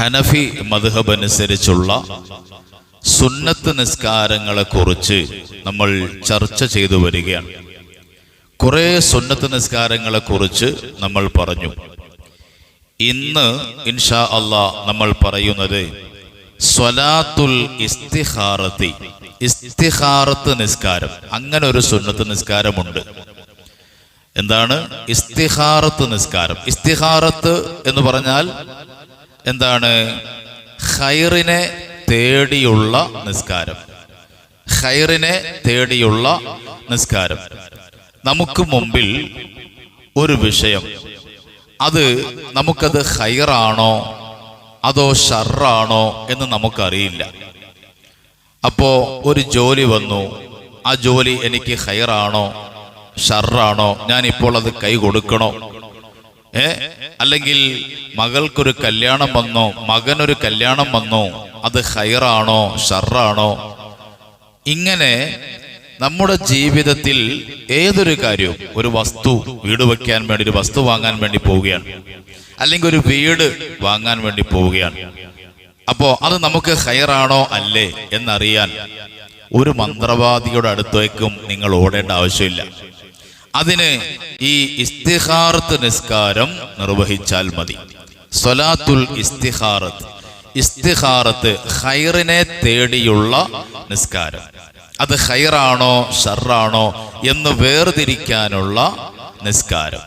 ഹനഫി മധുഹബ് അനുസരിച്ചുള്ള സുന്നത്ത് നിസ്കാരങ്ങളെ കുറിച്ച് നമ്മൾ ചർച്ച ചെയ്തു വരികയാണ്. കുറെ സുന്നത്ത് നിസ്കാരങ്ങളെ കുറിച്ച് നമ്മൾ പറഞ്ഞു. ഇന്ന് ഇൻഷാ അള്ളാ നമ്മൾ പറയുന്നത് സ്വലാത്തുൽ ഇസ്തിഹാറത്തി ഇസ്തിഹാറത്ത് നിസ്കാരം. അങ്ങനെ ഒരു സുന്നത്ത് നിസ്കാരമുണ്ട്. എന്താണ്? ഇസ്തിഹാറത്ത് നിസ്കാരം. ഇസ്തിഹാറത്ത് എന്ന് പറഞ്ഞാൽ എന്താണ്? ഹൈറിനെ തേടിയുള്ള നിസ്കാരം. ഹൈറിനെ തേടിയുള്ള നിസ്കാരം. നമുക്ക് മുമ്പിൽ ഒരു വിഷയം. അത് നമുക്കത് ഹൈറാണോ അതോ ഷർറാണോ എന്ന് നമുക്കറിയില്ല. അപ്പോ ഒരു ജോലി വന്നു. ആ ജോലി എനിക്ക് ഹൈറാണോ ഷർറാണോ? ഇപ്പോൾ അത് കൈ കൊടുക്കണോ? ഏ? അല്ലെങ്കിൽ മകൾക്കൊരു കല്യാണം വന്നോ മകനൊരു കല്യാണം വന്നോ അത് ഹൈറാണോ ഷറാണോ ഇങ്ങനെ നമ്മുടെ ജീവിതത്തിൽ ഏതൊരു കാര്യവും ഒരു വസ്തു വീട് വെക്കാൻ വേണ്ടി ഒരു വസ്തു വാങ്ങാൻ വേണ്ടി പോവുകയാണ്. അല്ലെങ്കിൽ ഒരു വീട് വാങ്ങാൻ വേണ്ടി പോവുകയാണ്. അപ്പോ അത് നമുക്ക് ഹയറാണോ അല്ലേ എന്നറിയാൻ ഒരു മന്ത്രവാദിയുടെ അടുത്തേക്കും നിങ്ങൾ ഓടേണ്ട ആവശ്യമില്ല. അതിന് ഈ ഇസ്തിഹാറത്ത് നിസ്കാരം നിർവഹിച്ചാൽ മതി. സൊലാത്തുൽ ഇസ്തിഹാറത്ത് ഇസ്തിഹാറത്ത് ഹൈറിനെ തേടിയുള്ള നിസ്കാരം. അത് ഹൈറാണോ ഷറാണോ എന്ന് വേർതിരിക്കാനുള്ള നിസ്കാരം.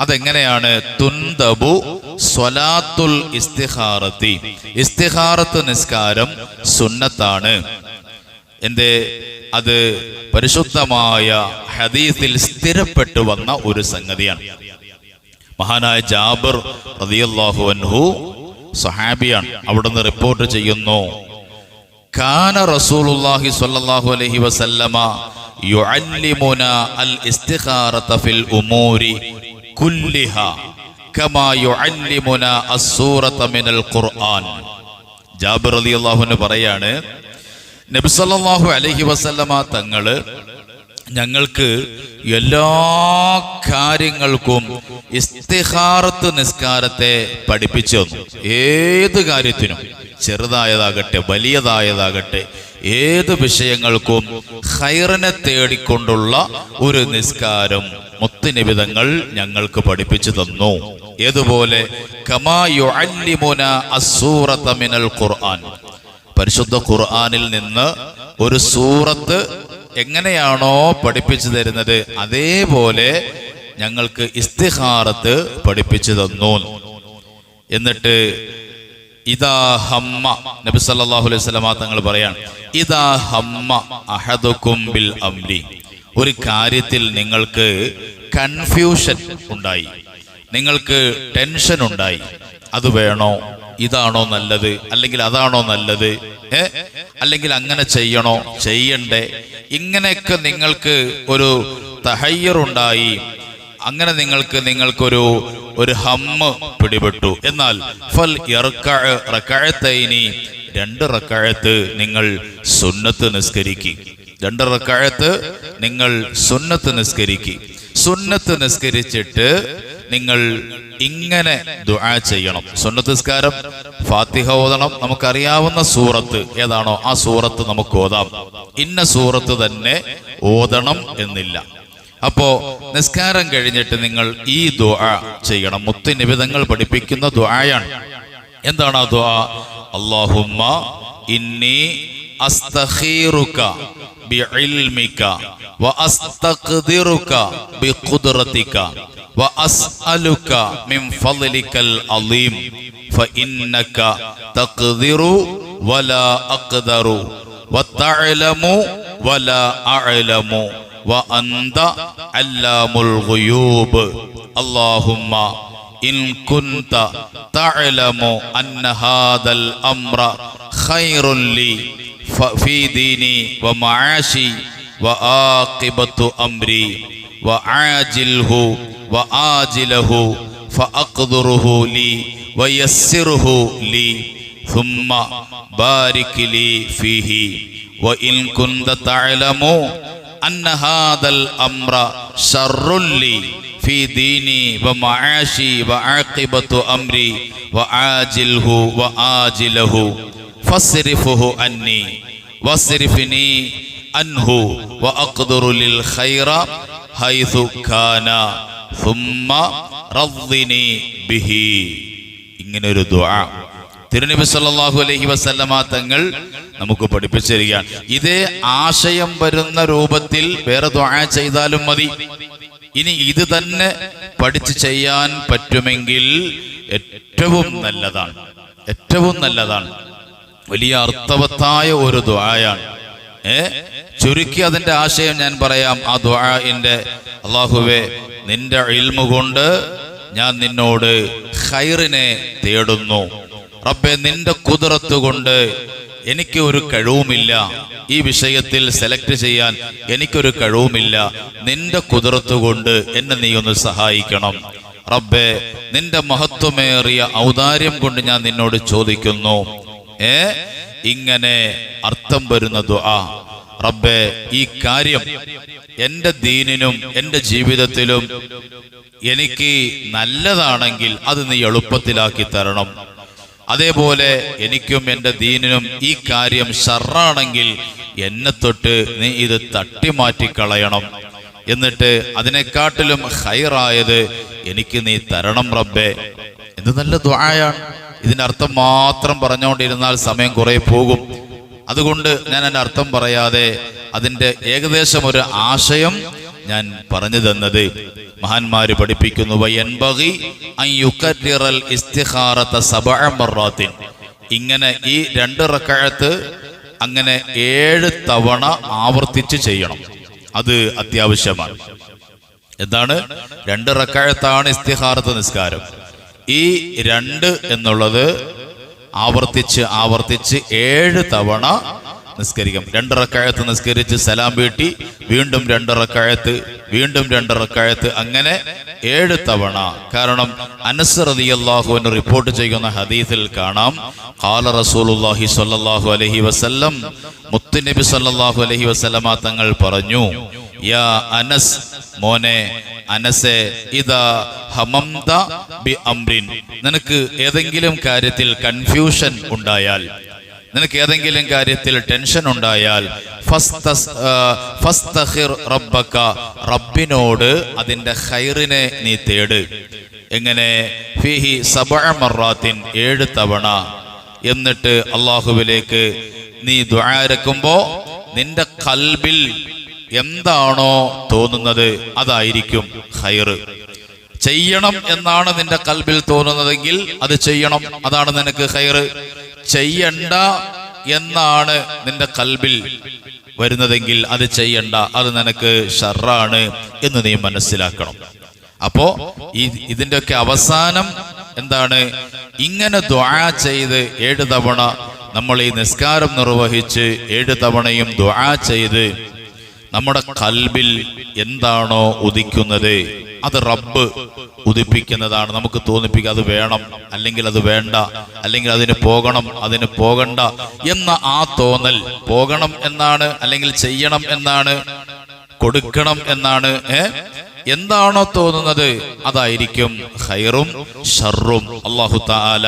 അതെങ്ങനെയാണ്? തുന്തബു സ്വലാത്തുൽ ഇസ്തിഹാറത്തി ഇസ്തിഹാറത്ത് നിസ്കാരം സുന്നത്താണ്. എന്തേ? അത് പരിശുദ്ധമായ ഹദീസിൽ സ്ഥിരപ്പെട്ടു വന്ന ഒരു സംഗതിയാണ്. മഹാനായ ജാബിർ റളിയല്ലാഹു അൻഹു സഹാബിയാണ്. അവിടുന്ന് റിപ്പോർട്ട് ചെയ്യുന്നു കാന റസൂലുള്ളാഹി സ്വല്ലല്ലാഹു അലൈഹി വസല്ലമ യുഅല്ലിമുന അൽ ഇസ്തിഖാറത ഫിൽ ഉമൂരി കുല്ലിഹ കമാ യുഅല്ലിമുന അസ്സൂറത മിനൽ ഖുർആൻ. ജാബിർ റളിയല്ലാഹു അൻഹു പറയാണ് നബി അലഹി വസല്ലമ തങ്ങൾ ഞങ്ങൾക്ക് എല്ലാ കാര്യങ്ങൾക്കും ഇസ്തിഹാറത്ത് നിസ്കാരത്തെ പഠിപ്പിച്ചു. ഏത് കാര്യത്തിനും ചെറുതായതാകട്ടെ വലിയതായതാകട്ടെ ഏത് വിഷയങ്ങൾക്കും ഹൈറിനെ തേടിക്കൊണ്ടുള്ള ഒരു നിസ്കാരം മുത്തുനിബിതങ്ങൾ ഞങ്ങൾക്ക് പഠിപ്പിച്ചു തന്നു. ഏതുപോലെ? കമാ യുഅല്ലിമുന അസ്സൂറത മിനൽ ഖുർആൻ. പരിശുദ്ധ ഖുർആാനിൽ നിന്ന് ഒരു സൂറത്ത് എങ്ങനെയാണോ പഠിപ്പിച്ചു തരുന്നത് അതേപോലെ ഞങ്ങൾക്ക് ഇസ്തിഹാറത്ത് പഠിപ്പിച്ചു തന്നു. എന്നിട്ട് ഇതാ ഹമ്മ നബി സല്ലല്ലാഹു അലൈഹി വസല്ലമ തങ്ങൾ പറയാണ് ഇതാ ഹമ്മ അഹദുക്കും ബിൽ അംരി. ഒരു കാര്യത്തിൽ നിങ്ങൾക്ക് കൺഫ്യൂഷൻ ഉണ്ടായി നിങ്ങൾക്ക് ടെൻഷൻ ഉണ്ടായി അത് വേണോ? ഇതാണോ നല്ലത്? അല്ലെങ്കിൽ അതാണോ നല്ലത്? ഏ? അല്ലെങ്കിൽ അങ്ങനെ ചെയ്യണോ? ചെയ്യണ്ടേ. ഇങ്ങനെയൊക്കെ നിങ്ങൾക്ക് ഒരു തഹയ്യറുണ്ടായി അങ്ങനെ നിങ്ങൾക്ക് നിങ്ങൾക്കൊരു ഒരു ഹമ്മ് പിടിപെട്ടു. എന്നാൽ ഫൽ റക്കഴത്തൈനി രണ്ട് റക്കാഴത്ത് നിങ്ങൾ സുന്നത്ത് നിസ്കരിക്കി. രണ്ട് റക്കാഴത്ത് നിങ്ങൾ സുന്നത്ത് നിസ്കരിക്കി. സുന്നത്ത് നിസ്കരിച്ചിട്ട് നിങ്ങൾ ഇങ്ങനെ ദുആ ചെയ്യണം. സുന്നത്ത് നിസ്കാരം ഫാത്തിഹ ഓതണം നമുക്കറിയാവുന്ന സൂറത്ത് ഏതാണോ ആ സൂറത്ത് നമുക്ക് ഓതാം. ഇന്ന സൂറത്ത് തന്നെ ഓതണം എന്നില്ല. അപ്പോ നിസ്കാരം കഴിഞ്ഞിട്ട് നിങ്ങൾ ഈ ദുആ ചെയ്യണം. മുത്തി നിബിധങ്ങൾ പഠിപ്പിക്കുന്ന ദുആയാണ്. എന്താണ് ആ ദുആ? അല്ലാഹുമ്മ ഇന്നി അസ്തഖീറുക ബിഇൽമിക വഅസ്തഖ്ദിറുക ബിഖുദ്റതിക وأسألك من فضلك العظيم فإنك تقدر ولا أقدر وتعلم ولا أعلم وأنت علام الغيوب اللهم إن كنت تعلم أن هذا الأمر خير لي في ديني ومعاشي وعاقبة أمري وعاجله وآجله فأقدره لي ويسره لي ثم بارك لي فيه وإن كنت تعلم أن هذا الأمر شر لي في في ديني ومعاشي وعاقبة أمري وعاجله وآجله فاصرفه عني واصرفني عنه وأقدر للخير حيث كان ബിഹി. ഇങ്ങനെ ഒരു ദുആ. തിരുനബി സല്ലല്ലാഹു അലൈഹി വസല്ലമ തങ്ങൾ നമുക്ക് പഠിപ്പിച്ചു തരികയാണ് ഇതേ ആശയം വരുന്ന രൂപത്തിൽ വേറെ ദുആ ചെയ്താലും മതി. ഇനി ഇത് തന്നെ പഠിച്ചു ചെയ്യാൻ പറ്റുമെങ്കിൽ ഏറ്റവും നല്ലതാണ്. ഏറ്റവും നല്ലതാണ്. വലിയ അർത്ഥവത്തായ ഒരു ദുആയാണ്. ഏ? ചുരുക്കി അതിന്റെ ആശയം ഞാൻ പറയാം. ആ ദുആന്റെ അള്ളാഹുവെ നിന്റെ ഇൽമുകൊണ്ട് ഞാൻ നിന്നോട് ഹൈറിനെ തേടുന്നു. റബ്ബെ നിന്റെ കുതിരത്ത് കൊണ്ട് എനിക്ക് ഒരു കഴിവുമില്ല. ഈ വിഷയത്തിൽ സെലക്ട് ചെയ്യാൻ എനിക്കൊരു കഴിവുമില്ല. നിന്റെ കുതിരത്ത് കൊണ്ട് എന്നെ നീ ഒന്ന് സഹായിക്കണം. റബ്ബെ നിന്റെ മഹത്വമേറിയ ഔദാര്യം കൊണ്ട് ഞാൻ നിന്നോട് ചോദിക്കുന്നു. ഏ? ഇങ്ങനെ അർത്ഥം വരുന്ന ദുആ റബ്ബെ ഈ കാര്യം എന്റെ ദീനിനും എന്റെ ജീവിതത്തിലും എനിക്ക് നല്ലതാണെങ്കിൽ അത് നീ എളുപ്പത്തിലാക്കി തരണം. അതേപോലെ എനിക്കും എന്റെ ദീനിനും ഈ കാര്യം ഷറാണെങ്കിൽ എന്നെ തൊട്ട് നീ ഇത് തട്ടിമാറ്റിക്കളയണം. എന്നിട്ട് അതിനെക്കാട്ടിലും ഹൈറായത് എനിക്ക് നീ തരണം റബ്ബെ. എന്ത് നല്ല ദ്വായാണ് ഇതിന്റെ അർത്ഥം മാത്രം പറഞ്ഞുകൊണ്ടിരുന്നാൽ സമയം കുറെ പോകും. അതുകൊണ്ട് ഞാൻ എന്റെ അർത്ഥം പറയാതെ അതിന്റെ ഏകദേശം ഒരു ആശയം ഞാൻ പറഞ്ഞു തന്നത്. മഹാന്മാര് പഠിപ്പിക്കുന്നു ഇങ്ങനെ ഈ രണ്ട് റക്കഴത്ത് അങ്ങനെ ഏഴ് തവണ ആവർത്തിച്ച് ചെയ്യണം. അത് അത്യാവശ്യമാണ്. എന്താണ്? രണ്ട് റക്കാഴത്താണ് ഇസ്തിഹാറത്ത് നിസ്കാരം. ഈ രണ്ട് എന്നുള്ളത് ആവർത്തിച്ച് ആവർത്തിച്ച് ഏഴ് തവണ നിസ്കരിക്കും. രണ്ട് റക്കാഴത്ത് നിസ്കരിച്ച് സലാം വീട്ടി വീണ്ടും രണ്ട് റക്കാഴത്ത് വീണ്ടും രണ്ട് റക്കാഴത്ത് അങ്ങനെ ഏഴ് തവണ. കാരണം അനസ് റളിയല്ലാഹുവിന് റിപ്പോർട്ട് ചെയ്യുന്ന ഹദീസിൽ കാണാം കാല റസൂലുള്ളാഹി സ്വല്ലല്ലാഹു അലഹി വസല്ലം മുത്തുനബി സല്ലാഹു അലഹി വസല്ലമ തങ്ങൾ പറഞ്ഞു യാ അനസ് മോനെ അനസെ ഇതാ ഹമംത ബി അംറിൻ നിനക്ക് ഏതെങ്കിലും കാര്യത്തിൽ കൺഫ്യൂഷൻ ഉണ്ടായാൽ നിനക്ക് ഏതെങ്കിലും കാര്യത്തിൽ ടെൻഷൻ ഉണ്ടായാൽ ഫസ്തസ്- ഫസ്തഖിർ റബ്ബക റബ്ബിനോട് അതിന്റെ ഹൈറിനെ നീ തേട്. എങ്ങനെ? ഫിഹി സബഅ മറാത്തിൻ ഏഴ് തവണ. എന്നിട്ട് അള്ളാഹുവിലേക്ക് നീ ദ്വാരക്കുമ്പോ നിന്റെ കൽബിൽ എന്താണോ തോന്നുന്നത് അതായിരിക്കും ഹൈർ ചെയ്യണം എന്നാണ് നിന്റെ കൽബിൽ തോന്നുന്നതെങ്കിൽ അത് ചെയ്യണം. അതാണ് നിനക്ക് ഹൈർ ചെയ്യണ്ട എന്നാണ് നിന്റെ കൽബിൽ വരുന്നതെങ്കിൽ അത് ചെയ്യണ്ട. അത് നിനക്ക് ഷറാണ് എന്ന് നീ മനസ്സിലാക്കണം. അപ്പോ ഈ ഇതിന്റെയൊക്കെ അവസാനം എന്താണ്? ഇങ്ങനെ ദ്വാ ചെയ്ത് ഏഴ് തവണ നമ്മൾ ഈ നിസ്കാരം നിർവഹിച്ച് ഏഴ് തവണയും ദ്വാ ചെയ്ത് നമ്മുടെ കൽബിൽ എന്താണോ ഉദിക്കുന്നത് അത് റബ്ബ് ഉദിപ്പിക്കുന്നതാണ്. നമുക്ക് തോന്നിപ്പിക്കുക അത് വേണം അല്ലെങ്കിൽ അത് വേണ്ട അല്ലെങ്കിൽ അതിന് പോകണം അതിന് പോകണ്ട എന്ന ആ തോന്നൽ പോകണം എന്നാണ് അല്ലെങ്കിൽ ചെയ്യണം എന്നാണ് കൊടുക്കണം എന്നാണ് ഏ? എന്താണോ തോന്നുന്നത് അതായിരിക്കും ഹൈറും ഷറും അള്ളാഹു താല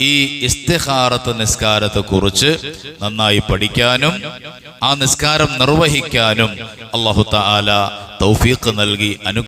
ഈ ഇസ്തിഹാറത്ത് നിസ്കാരത്തെ കുറിച്ച് നന്നായി പഠിക്കാനും ആ നിസ്കാരം നിർവഹിക്കാനും അള്ളാഹു താല തൗഫീഖ് നൽകി അനു